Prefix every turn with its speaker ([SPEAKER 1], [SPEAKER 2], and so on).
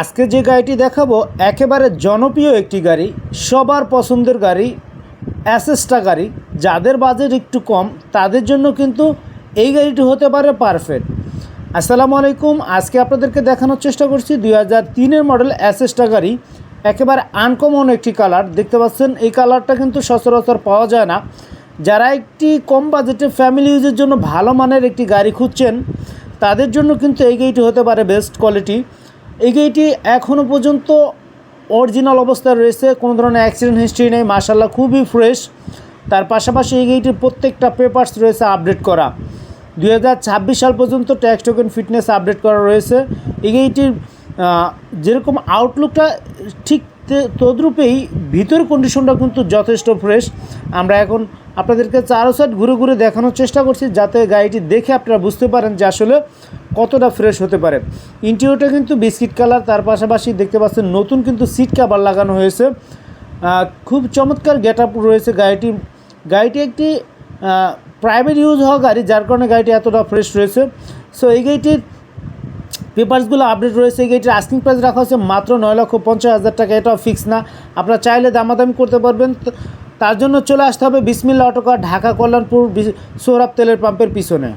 [SPEAKER 1] আজকে যে গাড়িটি দেখাবো, একেবারে জনপ্রিয় একটি গাড়ি, সবার পছন্দের গাড়ি, অ্যাসেসটা গাড়ি। যাদের বাজেট একটু কম, তাদের জন্য কিন্তু এই গাড়িটি হতে পারে পারফেক্ট আসসালামু আলাইকুম, আজকে আপনাদেরকে দেখানোর চেষ্টা করছি দুই হাজার তিনের মডেল অ্যাসেসটা গাড়ি। একেবারে আনকমন একটি কালার দেখতে পাচ্ছেন, এই কালারটা কিন্তু সচরাচর পাওয়া যায় না। যারা একটি কম বাজেটে ফ্যামিলি ইউজের জন্য ভালো মানের একটি গাড়ি খুঁজছেন, তাদের জন্য কিন্তু এই গাড়িটি হতে পারে বেস্ট কোয়ালিটি এই গাড়িটি এখনও পর্যন্ত অরিজিনাল অবস্থায় রয়েছে, কোনো ধরনের অ্যাক্সিডেন্ট হিস্ট্রি নেই মার্শাল্লাহ খুবই ফ্রেশ তার পাশাপাশি এই গাড়িটির প্রত্যেকটা পেপার্স রয়েছে আপডেট করা। দু হাজার ছাব্বিশ সাল পর্যন্ত ট্যাক্স টোকেন ফিটনেস আপডেট করা রয়েছে। এই গাড়িটির যেরকম আউটলুকটা ঠিক তদ্রূপেই ভিতর কন্ডিশনটা কিন্তু যথেষ্ট ফ্রেশ আমরা এখন আপনাদেরকে চারো সাইড ঘুরে ঘুরে দেখানোর চেষ্টা করছি, যাতে গাড়িটি দেখে আপনারা বুঝতে পারেন যে আসলে কতটা ফ্রেশ হতে পারে। ইন্টেরিয়রটা কিন্তু বিস্কিট কালার তার পাশাপাশি দেখতে পাচ্ছেন নতুন কিন্তু সিট কাভার লাগানো হয়েছে। খুব চমৎকার গেট আপ রয়েছে গাড়িটি। গাড়িটি একটি প্রাইভেট ইউজ হওয়া গাড়ি, যার কারণে গাড়িটি এতটা ফ্রেশ রয়েছে। সো এই গাড়িটির পেপারসগুলো আপডেট রয়েছে এটির আস্কিং প্রাইস রাখা হচ্ছে মাত্র নয় লক্ষ পঞ্চাশ হাজার টাকা। এটাও ফিক্স না। আপনারা চাইলে দামাদামি করতে পারবেন। তার জন্য চলে আসতে হবে বিসমিল্লা অটোকার ঢাকা কল্যাণপুর সৌরভ তেলের পাম্পের পিছনে।